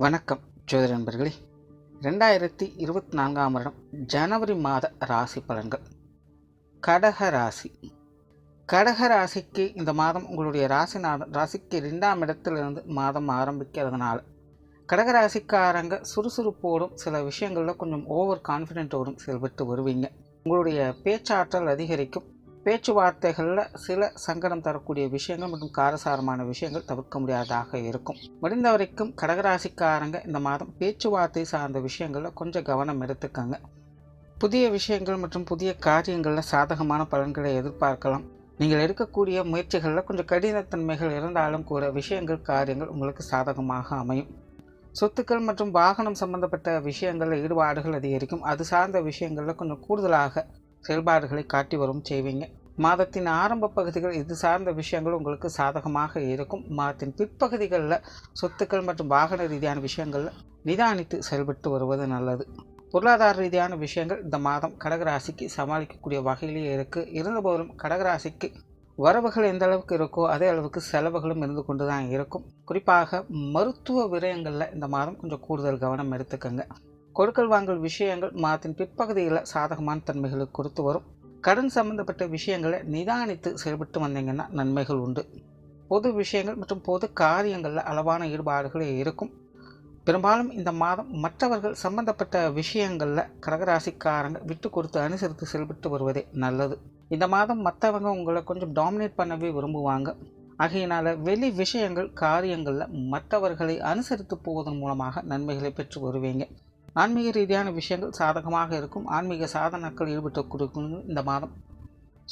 வணக்கம் ஜோதிட நண்பர்களே. ரெண்டாயிரத்தி இருபத்தி நான்காம் வருடம் ஜனவரி மாத ராசி பலன்கள். கடக ராசி. கடக ராசிக்கு இந்த மாதம் உங்களுடைய ராசிநாதன் ராசிக்கு ரெண்டாம் இடத்திலிருந்து மாதம் ஆரம்பிக்கிறதுனால கடக ராசிக்காரங்க சுறுசுறுப்போடும் சில விஷயங்களில் கொஞ்சம் ஓவர் கான்ஃபிடென்ட்டோடும் செயல்பட்டு வருவீங்க. உங்களுடைய பேச்சாற்றல் அதிகரிக்கும். பேச்சுவார்த்தைகளில் சில சங்கடம் தரக்கூடிய விஷயங்கள் மற்றும் காரசாரமான விஷயங்கள் தவிர்க்க முடியாததாக இருக்கும். முடிந்த வரைக்கும் கடகராசிக்காரங்க இந்த மாதம் பேச்சுவார்த்தை சார்ந்த விஷயங்களில் கொஞ்சம் கவனம் எடுத்துக்கங்க. புதிய விஷயங்கள் மற்றும் புதிய காரியங்களில் சாதகமான பலன்களை எதிர்பார்க்கலாம். நீங்கள் எடுக்கக்கூடிய முயற்சிகளில் கொஞ்சம் கடினத்தன்மைகள் இருந்தாலும் கூட விஷயங்கள் காரியங்கள் உங்களுக்கு சாதகமாக அமையும். சொத்துக்கள் மற்றும் வாகனம் சம்பந்தப்பட்ட விஷயங்களில் ஈடுபாடுகள் அதிகரிக்கும். அது சார்ந்த விஷயங்களில் கொஞ்சம் கூடுதலாக செயல்பாடுகளை காட்டி வரும் செய்வீங்க. மாதத்தின் ஆரம்ப பகுதிகள் இது சார்ந்த விஷயங்கள் உங்களுக்கு சாதகமாக இருக்கும். மாதத்தின் பிற்பகுதிகளில் சொத்துக்கள் மற்றும் வாகன ரீதியான விஷயங்களில் நிதானித்து செயல்பட்டு வருவது நல்லது. பொருளாதார ரீதியான விஷயங்கள் இந்த மாதம் கடகராசிக்கு சமாளிக்கக்கூடிய வகையிலேயே இருக்குது இருந்தபோதிலும் கடகராசிக்கு வரவுகள் எந்த அளவுக்கு இருக்கோ அதே அளவுக்கு செலவுகளும் இருந்து கொண்டு தான் இருக்கும். குறிப்பாக மருத்துவ விரயங்களில் இந்த மாதம் கொஞ்சம் கூடுதல் கவனம் எடுத்துக்கோங்க. கொடுக்கல் வாங்கல் விஷயங்கள் மாதத்தின் பிற்பகுதியில் சாதகமான தன்மைகளை கொடுத்து வரும். கடன் சம்பந்தப்பட்ட விஷயங்களை நிதானித்து செயல்பட்டு வந்தீங்கன்னா நன்மைகள் உண்டு. பொது விஷயங்கள் மற்றும் பொது காரியங்களில் அளவான ஈடுபாடுகளே இருக்கும். பெரும்பாலும் இந்த மாதம் மற்றவர்கள் சம்பந்தப்பட்ட விஷயங்களில் கடகராசிக்காரங்க விட்டு கொடுத்து அனுசரித்து செயல்பட்டு வருவதே நல்லது. இந்த மாதம் மற்றவங்க உங்களை கொஞ்சம் டாமினேட் பண்ணவே விரும்புவாங்க. ஆகையினால் வெளி விஷயங்கள் காரியங்களில் மற்றவர்களை அனுசரித்து போவதன் மூலமாக நன்மைகளை பெற்று வருவீங்க. ஆன்மீக ரீதியான விஷயங்கள் சாதகமாக இருக்கும். ஆன்மீக சாதனங்கள் ஈடுபட்டு கொடுக்கும் இந்த மாதம்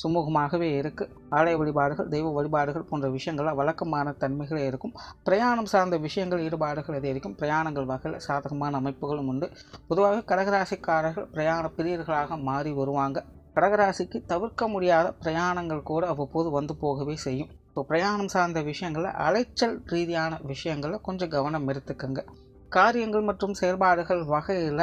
சுமூகமாகவே இருக்குது ஆலய வழிபாடுகள் தெய்வ வழிபாடுகள் போன்ற விஷயங்கள் வழக்கமான தன்மைகளே இருக்கும். பிரயாணம் சார்ந்த விஷயங்கள் ஈடுபாடுகள் அதிகரிக்கும் இருக்கும்? பிரயாணங்கள் வகையில் சாதகமான அமைப்புகளும் உண்டு. பொதுவாக கடகராசிக்காரர்கள் பிரயாண பிரியர்களாக மாறி வருவாங்க. கடகராசிக்கு தவிர்க்க முடியாத பிரயாணங்கள் கூட அவ்வப்போது வந்து போகவே செய்யும். இப்போ பிரயாணம் சார்ந்த விஷயங்களில் அலைச்சல் ரீதியான விஷயங்களில் கொஞ்சம் கவனம் எடுத்துக்கங்க. காரியங்கள் மற்றும் செயல்பாடுகள் வகையில்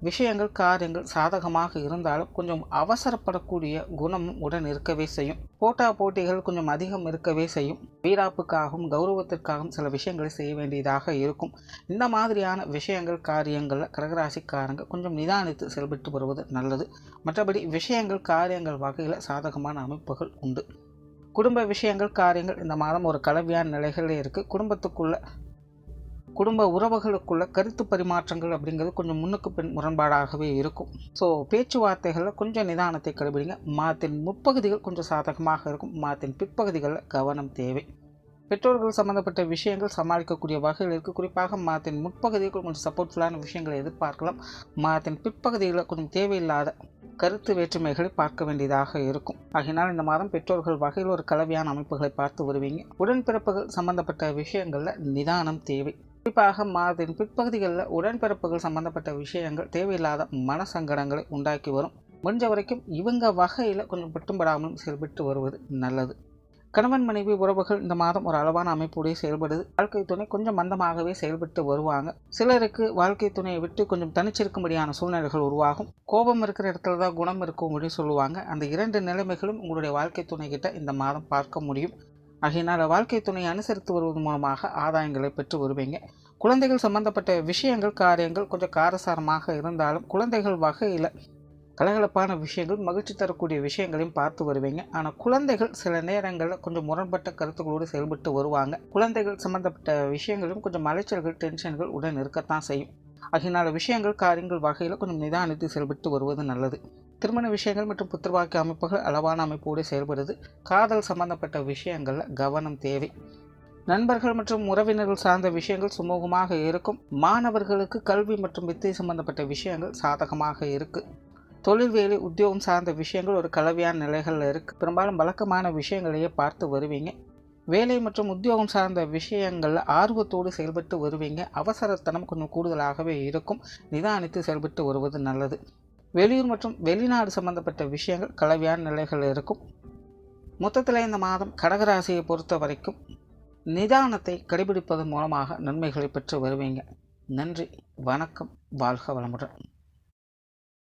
விஷயங்கள் காரியங்கள் சாதகமாக இருந்தாலும் கொஞ்சம் அவசரப்படக்கூடிய குணமும் உடன் இருக்கவே செய்யும். போட்டா போட்டிகள் கொஞ்சம் அதிகம் இருக்கவே செய்யும். வீராப்புக்காகவும் கௌரவத்திற்காகவும் சில விஷயங்களை செய்ய வேண்டியதாக இருக்கும். இந்த மாதிரியான விஷயங்கள் காரியங்களில் கடகராசிக்காரங்க கொஞ்சம் நிதானித்து செயல்பட்டு வருவது நல்லது. மற்றபடி விஷயங்கள் காரியங்கள் வகையில் சாதகமான அமைப்புகள் உண்டு. குடும்ப விஷயங்கள் காரியங்கள் இந்த மாதம் ஒரு கலவையான நிலைகளே இருக்குது குடும்பத்துக்குள்ள குடும்ப உறவுகளுக்குள்ள கருத்து பரிமாற்றங்கள் அப்படிங்கிறது கொஞ்சம் முன்னுக்கு பின் முரண்பாடாகவே இருக்கும். ஸோ பேச்சுவார்த்தைகளில் கொஞ்சம் நிதானத்தை கடைபிடிங்க. மாதத்தின் முற்பகுதிகள் கொஞ்சம் சாதகமாக இருக்கும். மாதத்தின் பிற்பகுதிகளில் கவனம் தேவை. பெற்றோர்கள் சம்மந்தப்பட்ட விஷயங்கள் சமாளிக்கக்கூடிய வகையில் இருக்குது குறிப்பாக மாதத்தின் முற்பகுதிகள் கொஞ்சம் சப்போர்ட்ஃபுல்லான விஷயங்களை எதிர்பார்க்கலாம். மாதத்தின் பிற்பகுதிகளில் கொஞ்சம் தேவையில்லாத கருத்து வேற்றுமைகளை பார்க்க வேண்டியதாக இருக்கும். ஆகினால் இந்த மாதம் பெற்றோர்கள் வகையில் ஒரு கலவையான அமைப்புகளை பார்த்து வருவீங்க. உடன்பிறப்புகள் சம்பந்தப்பட்ட விஷயங்களில் நிதானம் தேவை. குறிப்பாக மாதத்தின் பிற்பகுதிகளில் உடன்பிறப்புகள் சம்பந்தப்பட்ட விஷயங்கள் தேவையில்லாத மன சங்கடங்களை உண்டாக்கி வரும். முடிஞ்ச வரைக்கும் இவங்க வகையில் கொஞ்சம் விட்டும்படாமலும் செயல்பட்டு வருவது நல்லது. கணவன் மனைவி உறவுகள் இந்த மாதம் ஒரு அளவான அமைப்புடைய செயல்படுது. வாழ்க்கை துணை கொஞ்சம் மந்தமாகவே செயல்பட்டு வருவாங்க. சிலருக்கு வாழ்க்கை துணையை விட்டு கொஞ்சம் தனிச்சிருக்கும்படியான சூழ்நிலைகள் உருவாகும். கோபம் இருக்கிற இடத்துல தான் குணம் இருக்கும் அப்படின்னு சொல்லுவாங்க. அந்த இரண்டு நிலைமைகளும் உங்களுடைய வாழ்க்கை துணை கிட்ட இந்த மாதம் பார்க்க முடியும். ஆகையினால் வாழ்க்கை துணையை அனுசரித்து வருவது மூலமாக ஆதாயங்களை பெற்று வருவீங்க. குழந்தைகள் சம்பந்தப்பட்ட விஷயங்கள் காரியங்கள் கொஞ்சம் காரசாரமாக இருந்தாலும் குழந்தைகள் வகையில் கலகலப்பான விஷயங்கள் மகிழ்ச்சி தரக்கூடிய விஷயங்களையும் பார்த்து வருவீங்க. ஆனால் குழந்தைகள் சில நேரங்களில் கொஞ்சம் முரண்பட்ட கருத்துக்களோடு செயல்பட்டு வருவாங்க. குழந்தைகள் சம்மந்தப்பட்ட விஷயங்களும் கொஞ்சம் அலைச்சல்கள் டென்ஷன்கள் உடன் இருக்கத்தான் செய்யும். அதனால் விஷயங்கள் காரியங்கள் வகையில் கொஞ்சம் நிதானித்து செயல்பட்டு வருவது நல்லது. திருமண விஷயங்கள் மற்றும் புத்திரவாக்கிய அமைப்புகள் அளவான அமைப்போடு செயல்படுது. காதல் சம்பந்தப்பட்ட விஷயங்களில் கவனம் தேவை. நண்பர்கள் மற்றும் உறவினர்கள் சார்ந்த விஷயங்கள் சுமூகமாக இருக்கும். மாணவர்களுக்கு கல்வி மற்றும் வித்தை சம்பந்தப்பட்ட விஷயங்கள் சாதகமாக இருக்குது தொழில் வேலை உத்தியோகம் சார்ந்த விஷயங்கள் ஒரு கலவையான நிலைகளில் இருக்குது பெரும்பாலும் வழக்கமான விஷயங்களையே பார்த்து வருவீங்க. வேலை மற்றும் உத்தியோகம் சார்ந்த விஷயங்களில் ஆர்வத்தோடு செயல்பட்டு வருவீங்க. அவசரத்தனம் கொஞ்சம் கூடுதலாகவே இருக்கும். நிதானித்து செயல்பட்டு வருவது நல்லது. வெளியூர் மற்றும் வெளிநாடு சம்பந்தப்பட்ட விஷயங்கள் கலவையான நிலைகள் இருக்கும். மொத்தத்தில் இந்த மாதம் கடகராசியை பொறுத்த வரைக்கும் நிதானத்தை கடைபிடிப்பதன் மூலமாக நன்மைகளை பெற்று வருவீங்க. நன்றி வணக்கம் வாழ்க வளமுடன்.